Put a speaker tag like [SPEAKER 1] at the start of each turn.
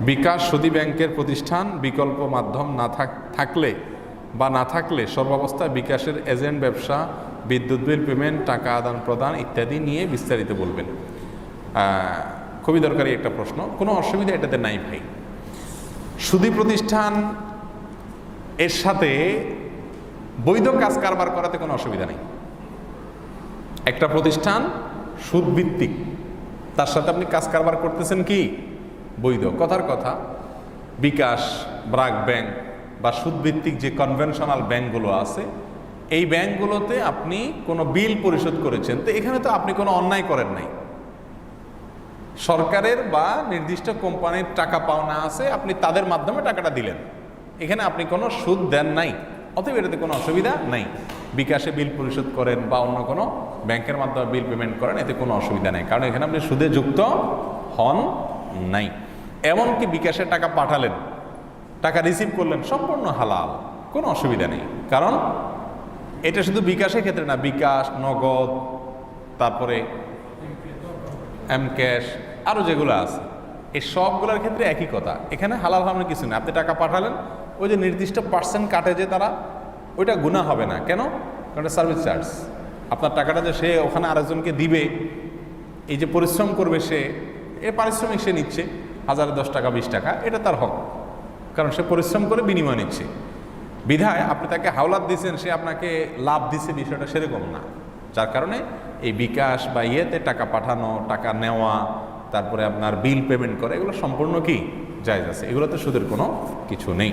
[SPEAKER 1] বিকাশ সুদী ব্যাংকের প্রতিষ্ঠান বিকল্প মাধ্যম না থাক- থাকলে বা না থাকলে সর্বাবস্থায় বিকাশের এজেন্ট, ব্যবসা, বিদ্যুৎ বিল, পেমেন্ট, টাকা আদান প্রদান ইত্যাদি নিয়ে বিস্তারিত বলবেন। খুবই দরকারি একটা প্রশ্ন। কোনো অসুবিধা এটাতে নাই ভাই। সুদী প্রতিষ্ঠান এর সাথে বৈধ কাজ কারবার করাতে কোনো অসুবিধা নেই। একটা প্রতিষ্ঠান সুদ সুদভিত্তিক, তার সাথে আপনি কাজ কারবার করতেছেন কি? বৈধ। কথার কথা, বিকাশ, ব্রাক ব্যাংক বা সুদভিত্তিক যে কনভেনশনাল ব্যাংকগুলো আছে, এই ব্যাংকগুলোতে আপনি কোনো বিল পরিশোধ করেছেন। তো এখানে তো আপনি কোনো অন্যায় করেন নাই। সরকারের বা নির্দিষ্ট কোম্পানির টাকা পাওনা আছে, আপনি তাদের মাধ্যমে টাকাটা দিলেন। এখানে আপনি কোনো সুদ দেন নাই। অতএব এটাতে কোনো অসুবিধা নাই। বিকাশে বিল পরিশোধ করেন বা অন্য কোনো ব্যাংকের মাধ্যমে বিল পেমেন্ট করেন, এতে কোনো অসুবিধা নেই। কারণ এখানে আপনি সুদে যুক্ত হন নাই। এমনকি বিকাশে টাকা পাঠালেন, টাকা রিসিভ করলেন, সম্পূর্ণ হালাল, কোনো অসুবিধা নেই। কারণ এটা শুধু বিকাশের ক্ষেত্রে না, বিকাশ, নগদ, তারপরে এম ক্যাশ আরও যেগুলো আছে। এই সবগুলোর ক্ষেত্রে একই কথা। এখানে হালাল হারানোর কিছু নেই। আপনি টাকা পাঠালেন, ওই যে নির্দিষ্ট পার্সেন্ট কাটে যে তারা, ওইটা গুণা হবে না। কেন? কারণ সার্ভিস চার্জ আপনার টাকাটা যে সে ওখানে আরেকজনকে দিবে, এই যে পরিশ্রম করবে সে, এ পারিশ্রমিক সে নিচ্ছে। হাজারে, দশ টাকা, বিশ টাকা, এটা তার হক। কারণ সে পরিশ্রম করে বিনিময় নিচ্ছে। বিধায় আপনি তাকে হাওলাত দিয়েছেন সে আপনাকে লাভ দিছে, বিষয়টা সেরকম না। যার কারণে এই বিকাশ বা ইয়েতে টাকা পাঠানো, টাকা নেওয়া, তারপরে আপনার বিল পেমেন্ট করা, এগুলো সম্পূর্ণ কি? যায় আছে। এগুলোতে সুদের কোনো কিছু নেই।